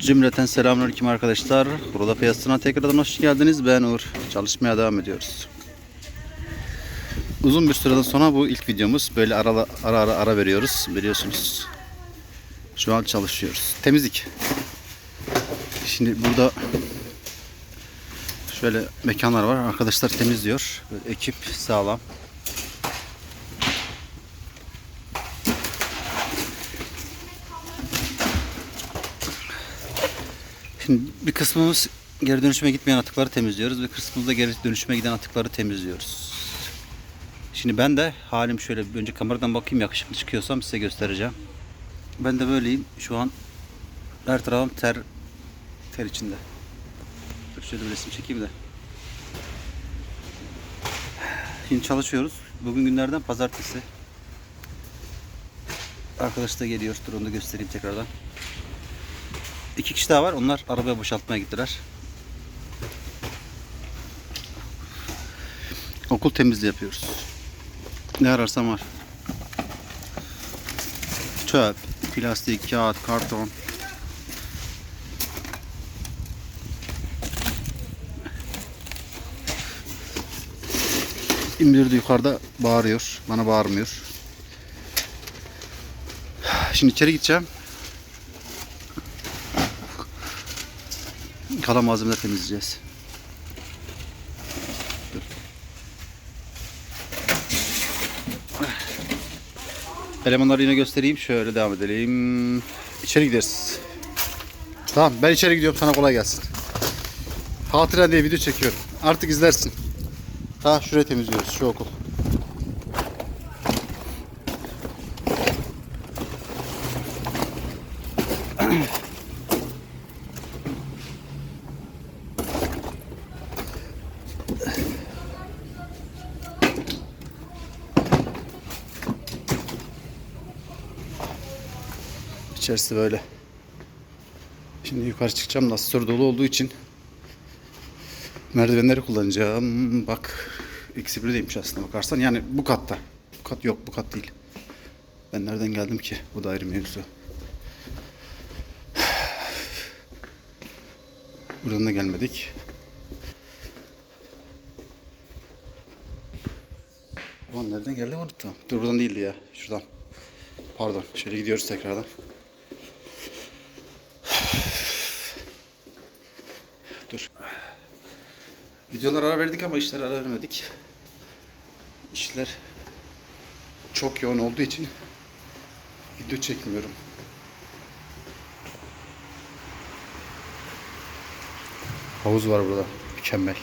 Cümleten selamünaleyküm arkadaşlar. Burada piyasasına tekrardan hoş geldiniz. Ben Uğur. Çalışmaya devam ediyoruz. Uzun bir süreden sonra bu ilk videomuz. Böyle ara ara ara, ara veriyoruz biliyorsunuz. Şu an çalışıyoruz. Temizlik. Şimdi burada şöyle mekanlar var. Arkadaşlar temizliyor. Ekip sağlam. Şimdi bir kısmımız geri dönüşüme gitmeyen atıkları temizliyoruz. Bir kısmımız da geri dönüşüme giden atıkları temizliyoruz. Şimdi ben de halim şöyle önce kameradan bakayım yakışıklı çıkıyorsam size göstereceğim. Ben de böyleyim. Şu an her tarafım ter ter içinde. Dur şöyle bir resim çekeyim de. Şimdi çalışıyoruz. Bugün günlerden pazartesi. Arkadaş da geliyor. Dur onu da göstereyim tekrardan. İki kişi daha var. Onlar arabaya boşaltmaya gittiler. Okul temizliği yapıyoruz. Ne ararsam var. Çöp, plastik, kağıt, karton. İmdir yukarıda bağırıyor. Bana bağırmıyor. Şimdi içeri gideceğim. Kalan malzemeler temizleyeceğiz. Elemanları yine göstereyim. Şöyle devam edelim. İçeri gideriz. Tamam ben içeri gidiyorum. Sana kolay gelsin. Hatıra diye video çekiyorum. Artık izlersin. Ha şurayı temizliyoruz. Şu okul. İçerisi böyle. Şimdi yukarı çıkacağım. Asansör dolu olduğu için merdivenleri kullanacağım. Bak eksi birdeymiş aslında bakarsan. Yani bu katta. Bu kat yok bu kat değil. Ben nereden geldim ki? Bu da ayrı mevzu. Buradan da gelmedik. Ulan nereden geldi unuttum. Dur buradan değildi ya. Şuradan. Pardon. Şöyle gidiyoruz tekrardan. Videolar ara verdik ama işler ara vermedik. İşler çok yoğun olduğu için video çekmiyorum. Havuz var burada. Mükemmel.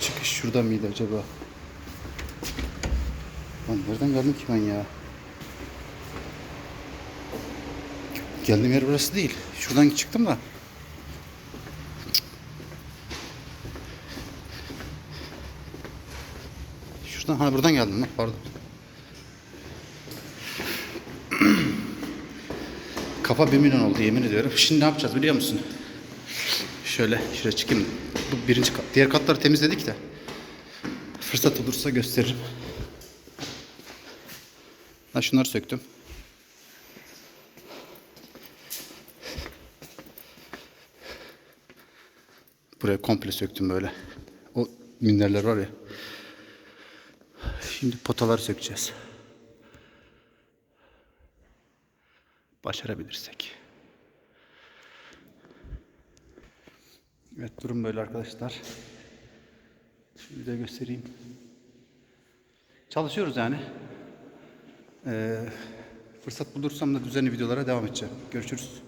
Çıkış şuradan mıydı acaba? Lan nereden geldim ki ben ya? Geldiğim yer burası değil. Şuradan çıktım da. Şuradan, ha buradan geldim lan pardon. Kafa bir milyon oldu yemin ediyorum. Şimdi ne yapacağız biliyor musun? Şöyle, şuraya çıkayım. Bu birinci kat. Diğer katları temizledik de. Fırsat olursa gösteririm. Ha şunları söktüm. Buraya komple söktüm böyle. O minderler var ya. Şimdi potaları sökeceğiz. Başarabilirsek. Evet durum böyle arkadaşlar. Şimdi de göstereyim. Çalışıyoruz yani. Ee, fırsat bulursam da düzenli videolara devam edeceğim. Görüşürüz.